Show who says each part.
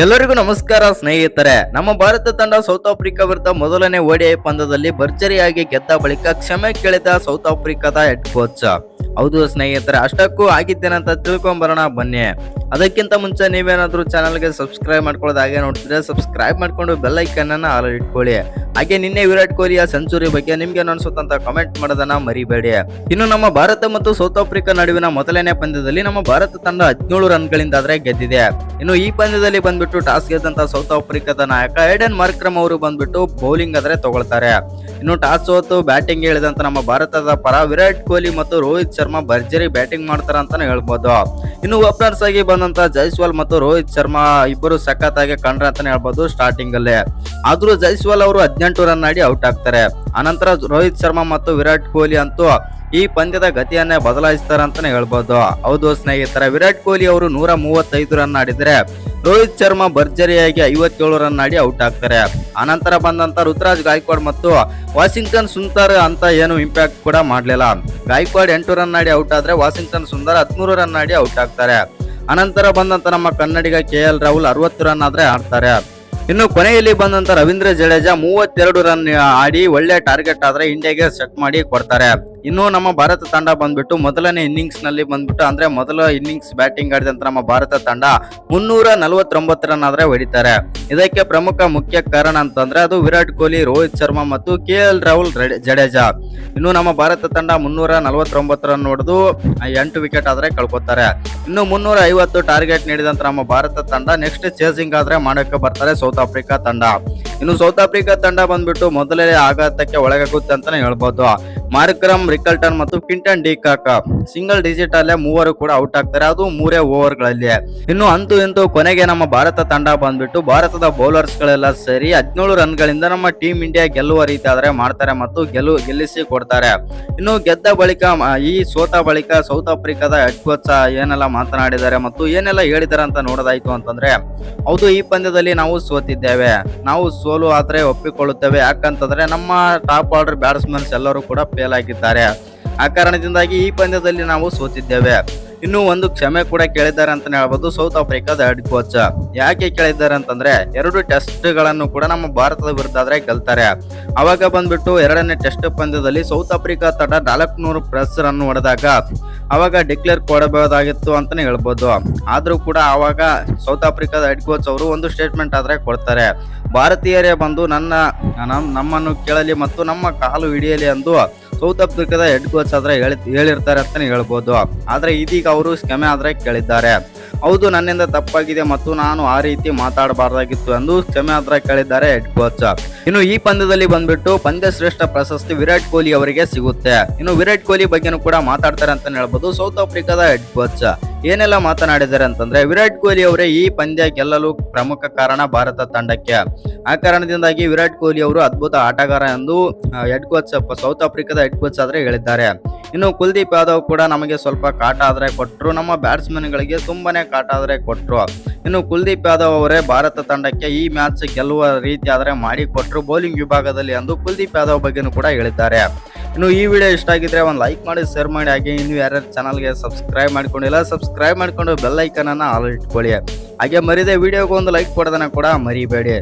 Speaker 1: ಎಲ್ಲರಿಗೂ ನಮಸ್ಕಾರ ಸ್ನೇಹಿತರೆ. ನಮ್ಮ ಭಾರತ ತಂಡ ಸೌತ್ ಆಫ್ರಿಕಾ ವಿರುದ್ಧ ಮೊದಲನೇ ಓಡಿಐ ಪಂದ್ಯದಲ್ಲಿ ಭರ್ಜರಿಯಾಗಿ ಗೆದ್ದ ಬಳಿಕ ಕ್ಷಮೆ ಕೇಳಿದ ಸೌತ್ ಆಫ್ರಿಕಾದ ಹೆಡ್ ಕೋಚ್ ಹೌದು ಸ್ನೇಹಿತರೆ, ಅಷ್ಟಕ್ಕೂ ಆಗಿದ್ದೇನಂತ ತಿಳ್ಕೊಂಬರೋಣ, ಬನ್ನಿ. ಅದಕ್ಕಿಂತ ಮುಂಚೆ ನೀವೇನಾದ್ರೂ ಚಾನಲ್ಗೆ ಸಬ್ಸ್ಕ್ರೈಬ್ ಮಾಡ್ಕೊಳ್ಳೋದು ಹಾಗೆ ನೋಡ್ತಿದ್ರೆ ಸಬ್ಸ್ಕ್ರೈಬ್ ಮಾಡ್ಕೊಂಡು ಬೆಲ್ ಐಕನ್ ಅನ್ನ ಆಲ್ ಇಟ್ಕೊಳ್ಳಿ. ಹಾಗೆ ನಿನ್ನೆ ವಿರಾಟ್ ಕೊಹ್ಲಿಯ ಸೆಂಚುರಿ ಬಗ್ಗೆ ನಿಮ್ಗೆ ಅನ್ಸುತ್ತಂತ ಕಮೆಂಟ್ ಮಾಡೋದನ್ನ ಮರಿಬೇಡಿ. ಇನ್ನು ನಮ್ಮ ಭಾರತ ಮತ್ತು ಸೌತ್ ಆಫ್ರಿಕಾ ನಡುವಿನ ಮೊದಲನೇ ಪಂದ್ಯದಲ್ಲಿ ನಮ್ಮ ಭಾರತ ತಂಡ ಹದಿನೇಳು ರನ್ಗಳಿಂದಾದ್ರೆ ಗೆದ್ದಿದೆ. ಇನ್ನು ಈ ಪಂದ್ಯದಲ್ಲಿ ಬಂದ್ಬಿಟ್ಟು ಟಾಸ್ ಗೆದ್ದಂತ ಸೌತ್ ಆಫ್ರಿಕಾದ ನಾಯಕ ಏಡನ್ ಮಾರ್ಕ್ರಮ್ ಅವರು ಬಂದ್ಬಿಟ್ಟು ಬೌಲಿಂಗ್ ಆದ್ರೆ ತಗೊಳ್ತಾರೆ. ಇನ್ನು ಟಾಸ್ ಸೋತು ಬ್ಯಾಟಿಂಗ್ ಹೇಳಿದಂತ ನಮ್ಮ ಭಾರತದ ಪರ ವಿರಾಟ್ ಕೊಹ್ಲಿ ಮತ್ತು ರೋಹಿತ್ ಶರ್ಮಾ ಭರ್ಜರಿ ಬ್ಯಾಟಿಂಗ್ ಮಾಡ್ತಾರ ಅಂತಾನೆ ಹೇಳ್ಬೋದು. ಇನ್ನು ಓಪನರ್ಸ್ ಆಗಿ ಬಂದಂತ ಜೈಸ್ವಾಲ್ ಮತ್ತು ರೋಹಿತ್ ಶರ್ಮಾ ಇಬ್ಬರು ಸಖತ್ ಆಗಿ ಕಂಡ್ರ ಅಂತಾನೆ ಹೇಳ್ಬೋದು ಸ್ಟಾರ್ಟಿಂಗ್ ಅಲ್ಲೇ. ಆದ್ರೂ ಜೈಸ್ವಾಲ್ ಅವರು ಹದಿನೆಂಟು ರನ್ ಆಡಿ ಔಟ್ ಆಗ್ತಾರೆ. ಅನಂತರ ರೋಹಿತ್ ಶರ್ಮಾ ಮತ್ತು ವಿರಾಟ್ ಕೊಹ್ಲಿ ಅಂತೂ ಈ ಪಂದ್ಯದ ಗತಿಯನ್ನೇ ಬದಲಾಯಿಸ್ತಾರೆ ಅಂತಾನೆ ಹೇಳ್ಬೋದು. ಹೌದು ಸ್ನೇಹಿತರ, ವಿರಾಟ್ ಕೊಹ್ಲಿ ಅವರು ನೂರ ಮೂವತ್ತೈದು ರನ್ ಆಡಿದರೆ ರೋಹಿತ್ ಶರ್ಮಾ ಭರ್ಜರಿಯಾಗಿ ಐವತ್ತೇಳು ರನ್ ಆಡಿ ಔಟ್ ಆಗ್ತಾರೆ. ಅನಂತರ ಬಂದಂತ ಋತುರಾಜ್ ಗಾಯಕ್ವಾಡ್ ಮತ್ತು ವಾಷಿಂಗ್ಟನ್ ಸುಂದರ್ ಅಂತ ಏನು ಇಂಪ್ಯಾಕ್ಟ್ ಕೂಡ ಮಾಡಲಿಲ್ಲ. ಗಾಯ್ಕ್ವಾಡ್ ಎಂಟು ರನ್ ಆಡಿ ಔಟ್ ಆದ್ರೆ ವಾಷಿಂಗ್ಟನ್ ಸುಂದರ್ ಹದಿಮೂರು ರನ್ ಆಡಿ ಔಟ್ ಆಗ್ತಾರೆ. ಅನಂತರ ಬಂದಂತ ನಮ್ಮ ಕನ್ನಡಿಗ ಕೆ ರಾಹುಲ್ ಅರವತ್ತು ರನ್ ಆದ್ರೆ ಆಡ್ತಾರೆ. ಇನ್ನು ಕೊನೆಯಲ್ಲಿ ಬಂದಂತ ರವೀಂದ್ರ ಜಡೇಜಾ ಮೂವತ್ತೆರಡು ರನ್ ಆಡಿ ಒಳ್ಳೆ ಟಾರ್ಗೆಟ್ ಆದ್ರೆ ಇಂಡಿಯಾಗೆ ಸೆಟ್ ಮಾಡಿ ಕೊಡ್ತಾರೆ. ಇನ್ನು ನಮ್ಮ ಭಾರತ ತಂಡ ಬಂದ್ಬಿಟ್ಟು ಮೊದಲನೇ ಇನ್ನಿಂಗ್ಸ್ನಲ್ಲಿ ಬಂದ್ಬಿಟ್ಟು, ಅಂದ್ರೆ ಮೊದಲ ಇನ್ನಿಂಗ್ಸ್ ಬ್ಯಾಟಿಂಗ್ ಆಡಿದಂತ ನಮ್ಮ ಭಾರತ ತಂಡ ಮುನ್ನೂರ ನಲವತ್ತೊಂಬತ್ತು ರನ್ ಆದ್ರೆ ಹೊಡಿತಾರೆ. ಇದಕ್ಕೆ ಪ್ರಮುಖ ಮುಖ್ಯ ಕಾರಣ ಅಂತಂದ್ರೆ ಅದು ವಿರಾಟ್ ಕೊಹ್ಲಿ, ರೋಹಿತ್ ಶರ್ಮಾ ಮತ್ತು ಕೆ ಎಲ್ ರಾಹುಲ್ ಜಡೇಜಾ. ಇನ್ನು ನಮ್ಮ ಭಾರತ ತಂಡ ಮುನ್ನೂರ ನಲವತ್ತೊಂಬತ್ತು ರನ್ ಹೊಡೆದು ಎಂಟು ವಿಕೆಟ್ ಆದ್ರೆ ಕಳ್ಕೊತಾರೆ. ಇನ್ನು ಮುನ್ನೂರ ಐವತ್ತು ಟಾರ್ಗೆಟ್ ನೀಡಿದಂತ ನಮ್ಮ ಭಾರತ ತಂಡ ನೆಕ್ಸ್ಟ್ ಚೇಸಿಂಗ್ ಆದ್ರೆ ಮಾಡಕ್ಕೆ ಬರ್ತಾರೆ ಸೌತ್ ಆಫ್ರಿಕಾ ತಂಡ. ಇನ್ನು ಸೌತ್ ಆಫ್ರಿಕಾ ತಂಡ ಬಂದ್ಬಿಟ್ಟು ಮೊದಲೇ ಆಘಾತಕ್ಕೆ ಒಳಗಾಗುತ್ತೆ ಅಂತಾನೆ ಹೇಳ್ಬೋದು. ಮಾರ್ಕ್ರಮ್ ರಿಕಲ್ಟನ್ ಮತ್ತು Quinton de Kock. Single digit ಅಲ್ಲೇ ಮೂವರು ಕೂಡ ಔಟ್ ಆಗ್ತಾರೆ. ಅದು ಮೂರೇ ಓವರ್ಗಳಲ್ಲಿ ಇನ್ನು ಅಂತೂ ಇಂತೂ ಕೊನೆಗೆ ನಮ್ಮ ಭಾರತ ತಂಡ ಬಂದ್ಬಿಟ್ಟು ಭಾರತದ ಬೌಲರ್ಸ್ ಗಳೆಲ್ಲ ಸೇರಿ ಹದಿನೇಳು ರನ್ ಗಳಿಂದ ನಮ್ಮ ಟೀಮ್ ಇಂಡಿಯಾ ಗೆಲ್ಲುವ ರೀತಿ ಆದ್ರೆ ಮಾಡ್ತಾರೆ ಮತ್ತು ಗೆಲು ಗೆಲ್ಲಿಸಿ ಕೊಡ್ತಾರೆ. ಇನ್ನು ಗೆದ್ದ ಬಳಿಕ ಈ ಸೋತ ಬಳಿಕ ಸೌತ್ ಆಫ್ರಿಕಾದ ಹೆಡ್ ಏನೆಲ್ಲ ಮಾತನಾಡಿದ್ದಾರೆ ಮತ್ತು ಏನೆಲ್ಲ ಹೇಳಿದ್ದಾರೆ ಅಂತ ನೋಡೋದಾಯ್ತು ಅಂತಂದ್ರೆ, ಹೌದು, ಈ ಪಂದ್ಯದಲ್ಲಿ ನಾವು ಸೋತಿದ್ದೇವೆ. ನಾವು ಸೋಲು ಆದ್ರೆ ಒಪ್ಪಿಕೊಳ್ಳುತ್ತೇವೆ. ಯಾಕಂತಂದ್ರೆ ನಮ್ಮ ಟಾಪ್ ಆರ್ಡರ್ ಬ್ಯಾಟ್ಸ್ಮನ್ಸ್ ಎಲ್ಲರೂ ಕೂಡ ಫೇಲ್ ಆಗಿದ್ದಾರೆ ಆ ಕಾರಣದಿಂದಾಗಿ ಈ ಪಂದ್ಯದಲ್ಲಿ ನಾವು ಸೋತಿದ್ದೇವೆ. ಇನ್ನು ಒಂದು ಕ್ಷಮೆ ಕೂಡ ಕೇಳಿದ್ದಾರೆ ಅಂತಾನೆ ಹೇಳ್ಬೋದು. ಸೌತ್ ಆಫ್ರಿಕಾದ ಹೆಡ್ ಕೋಚ್ ಯಾಕೆ ಕೇಳಿದ್ದಾರೆ ಅಂತಂದ್ರೆ, ಎರಡು ಟೆಸ್ಟ್ಗಳನ್ನು ಕೂಡ ನಮ್ಮ ಭಾರತದ ವಿರುದ್ಧ ಆದ್ರೆ ಗೆಲ್ತಾರೆ. ಅವಾಗ ಬಂದ್ಬಿಟ್ಟು ಎರಡನೇ ಟೆಸ್ಟ್ ಪಂದ್ಯದಲ್ಲಿ ಸೌತ್ ಆಫ್ರಿಕಾ ತಂಡ ನಾಲ್ಕುನೂರು ಪ್ಲಸ್ ರನ್ ಹೊಡೆದಾಗ ಅವಾಗ ಡಿಕ್ಲೇರ್ ಕೊಡಬಹುದಾಗಿತ್ತು ಅಂತಾನೆ ಹೇಳ್ಬೋದು. ಆದ್ರೂ ಕೂಡ ಅವಾಗ ಸೌತ್ ಆಫ್ರಿಕಾದ ಹೆಡ್ ಕೋಚ್ ಅವರು ಒಂದು ಸ್ಟೇಟ್ಮೆಂಟ್ ಆದ್ರೆ ಕೊಡ್ತಾರೆ. ಭಾರತೀಯರೇ ಬಂದು ನನ್ನ, ನಮ್, ನಮ್ಮನ್ನು ಕೇಳಲಿ ಮತ್ತು ನಮ್ಮ ಕಾಲು ಹಿಡಿಯಲಿ ಎಂದು ಸೌತ್ ಆಫ್ರಿಕಾದ ಹೆಡ್ ಕೋಚ್ ಆದ್ರೆ ಹೇಳಿ ಹೇಳಿರ್ತಾರೆ ಅಂತಾನೆ ಹೇಳ್ಬೋದು. ಆದ್ರೆ ಇದೀಗ ಅವರು ಕ್ಷಮೆ ಆದ್ರೆ ಕೇಳಿದ್ದಾರೆ. ಹೌದು, ನನ್ನಿಂದ ತಪ್ಪಾಗಿದೆ ಮತ್ತು ನಾನು ಆ ರೀತಿ ಮಾತಾಡಬಾರ್ದಾಗಿತ್ತು ಎಂದು ಕ್ಷಮೆ ಆದ್ರೆ ಕೇಳಿದ್ದಾರೆ ಹೆಡ್ ಕೋಚ್. ಇನ್ನು ಈ ಪಂದ್ಯದಲ್ಲಿ ಬಂದ್ಬಿಟ್ಟು ಪಂದ್ಯ ಶ್ರೇಷ್ಠ ಪ್ರಶಸ್ತಿ ವಿರಾಟ್ ಕೊಹ್ಲಿ ಅವರಿಗೆ ಸಿಗುತ್ತೆ. ಇನ್ನು ವಿರಾಟ್ ಕೊಹ್ಲಿ ಬಗ್ಗೆನೂ ಕೂಡ ಮಾತಾಡ್ತಾರೆ ಅಂತ ಹೇಳ್ಬೋದು ಸೌತ್ ಆಫ್ರಿಕಾದ ಹೆಡ್ ಕೋಚ್. ಏನೆಲ್ಲ ಮಾತನಾಡಿದ್ದಾರೆ ಅಂತಂದ್ರೆ, ವಿರಾಟ್ ಕೊಹ್ಲಿ ಅವರೇ ಈ ಪಂದ್ಯ ಗೆಲ್ಲಲು ಪ್ರಮುಖ ಕಾರಣ ಭಾರತ ತಂಡಕ್ಕೆ. ಆ ಕಾರಣದಿಂದಾಗಿ ವಿರಾಟ್ ಕೊಹ್ಲಿ ಅವರು ಅದ್ಭುತ ಆಟಗಾರ ಎಂದು ಹೆಡ್ ಕೋಚ್ ಸೌತ್ ಆಫ್ರಿಕಾದ ಹೆಡ್ ಕೋಚ್ ಆದ್ರೆ ಹೇಳಿದ್ದಾರೆ. ಇನ್ನು ಕುಲ್ದೀಪ್ ಯಾದವ್ ಕೂಡ ನಮಗೆ ಸ್ವಲ್ಪ ಕಾಟ ಆದ್ರೆ ಕೊಟ್ಟರು ನಮ್ಮ ಬ್ಯಾಟ್ಸ್ಮನ್ ಗಳಿಗೆ ತುಂಬಾನೇ ಕಾಟ ಆದ್ರೆ ಕೊಟ್ಟರು ಇನ್ನು ಕುಲ್ದೀಪ್ ಯಾದವ್ ಅವರೇ ಭಾರತ ತಂಡಕ್ಕೆ ಈ ಮ್ಯಾಚ್ ಗೆಲ್ಲುವ ರೀತಿ ಆದ್ರೆ ಮಾಡಿ ಕೊಟ್ಟರು ಬೌಲಿಂಗ್ ವಿಭಾಗದಲ್ಲಿ ಎಂದು ಕುಲ್ದೀಪ್ ಯಾದವ್ ಬಗ್ಗೆನೂ ಕೂಡ ಹೇಳಿದ್ದಾರೆ. ಇನ್ನು ಈ ವಿಡಿಯೋ ಇಷ್ಟ ಆಗಿದ್ರೆ ಒಂದು ಲೈಕ್ ಮಾಡಿ ಶೇರ್ ಮಾಡಿ, ಹಾಗೆ ಇನ್ನು ಯಾರ್ಯಾರು ಚಾನಲ್ಗೆ ಸಬ್ಸ್ಕ್ರೈಬ್ ಮಾಡ್ಕೊಂಡಿಲ್ಲ ಸಬ್ಸ್ಕ್ರೈಬ್ ಮಾಡ್ಕೊಂಡು ಬೆಲ್ ಐಕನನ್ನು ಆಲ್ ಇಟ್ಕೊಳ್ಳಿ. ಹಾಗೆ ಮರಿದೆ ವಿಡಿಯೋಗೆ ಒಂದು ಲೈಕ್ ಕೊಡೋದನ್ನು ಕೂಡ ಮರಿಬೇಡಿ.